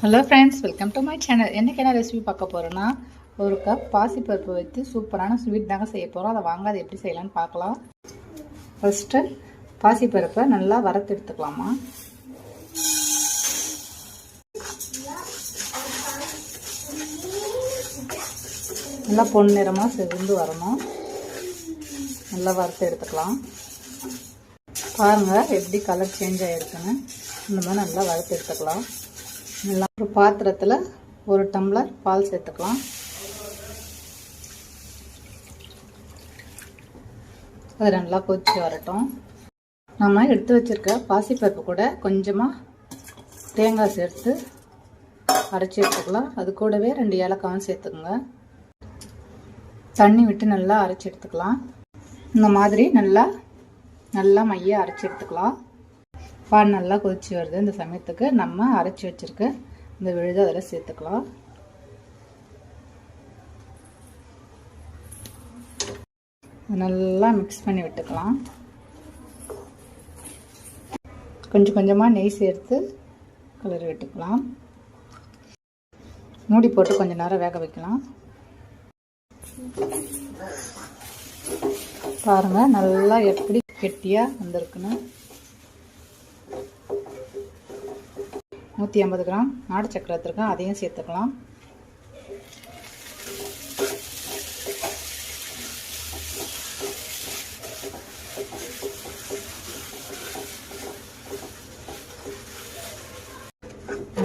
Hello friends welcome to my channel என்னைக்கு என்ன recipe பார்க்க போகிறோன்னா ஒரு கப் பாசிப்பருப்பு வைத்து சூப்பரான ஸ்வீட் தாங்க செய்ய போகிறோம் அதை வாங்க அதை எப்படி செய்யலாம்னு பார்க்கலாம். ஃபஸ்ட்டு பாசிப்பருப்பை நல்லா வறுத்து எடுத்துக்கலாமா? நல்லா பொன்னிறமாக செவந்து வரணும். நல்லா வறுத்து எடுத்துக்கலாம். பாருங்கள் எப்படி கலர் சேஞ்ச் ஆகிருக்குன்னு இந்த மாதிரி நல்லா வறுத்து எடுத்துக்கலாம். நல்லா ஒரு பாத்திரத்தில் ஒரு டம்ளர் பால் சேர்த்துக்கலாம். அது நல்லா கொதிச்சு வரட்டும். நம்ம எடுத்து வச்சுருக்க பாசிப்பருப்பு கூட கொஞ்சமாக தேங்காய் சேர்த்து அரைச்சி எடுத்துக்கலாம். அது கூடவே ரெண்டு ஏலக்காயும் சேர்த்துக்கோங்க. தண்ணி விட்டு நல்லா அரைச்சி எடுத்துக்கலாம். இந்த மாதிரி நல்லா நல்லா மைய அரைச்சி எடுத்துக்கலாம். பால் நல்லா கொதிச்சு வருது. இந்த சமயத்துக்கு நம்ம அரைச்சி வச்சுருக்க இந்த விழுது அதில் சேர்த்துக்கலாம். நல்லா மிக்ஸ் பண்ணி விட்டுக்கலாம். கொஞ்சம் கொஞ்சமாக நெய் சேர்த்து கலரி விட்டுக்கலாம். மூடி போட்டு கொஞ்சம் நேரம் வேக வைக்கலாம். பாருங்கள் நல்லா எப்படி கெட்டியாக வந்திருக்குன்னு. நூற்றி ஐம்பது கிராம் நாடு சக்கரை எடுத்துருக்கேன். அதையும் சேர்த்துக்கலாம்.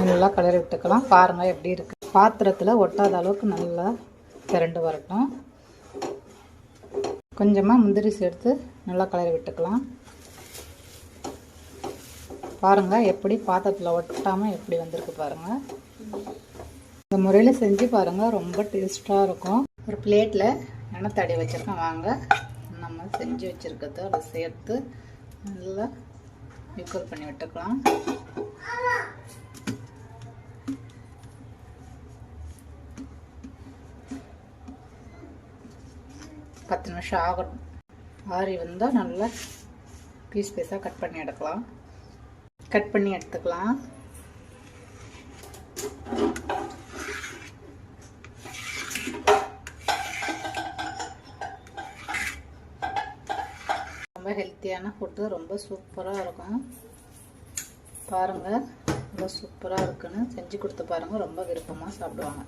நல்லா கலரி விட்டுக்கலாம். பாருங்கள் எப்படி இருக்குது பாத்திரத்தில் ஒட்டாத அளவுக்கு நல்லா திரண்டு வரட்டும். கொஞ்சமாக முந்திரி சேர்த்து நல்லா கலரி விட்டுக்கலாம். பாருங்கள் எப்படி பாத்திரத்தில் ஒட்டாமல் எப்படி வந்திருக்கு பாருங்கள் இந்த முறையில் செஞ்சு பாருங்கள் ரொம்ப டேஸ்ட்டாக இருக்கும். ஒரு பிளேட்டில் எண்ணெய் தடி வச்சுருக்கேன் வாங்க. நம்ம செஞ்சு வச்சுருக்கிறத அதை சேர்த்து நல்லா மிக்சர் பண்ணி விட்டுக்கலாம். பத்து நிமிஷம் ஆகணும் ஆறி வந்தால் நல்லா பீஸ் பீஸாக கட் பண்ணி எடுக்கலாம். கட் பண்ணி எடுத்துக்கலாம். ரொம்ப ஹெல்த்தியான ஃபுட்டு ரொம்ப சூப்பராக இருக்கும். பாருங்கள் ரொம்ப சூப்பராக இருக்குன்னு செஞ்சு கொடுத்து பாருங்கள் ரொம்ப விருப்பமாக சாப்பிடுவாங்க.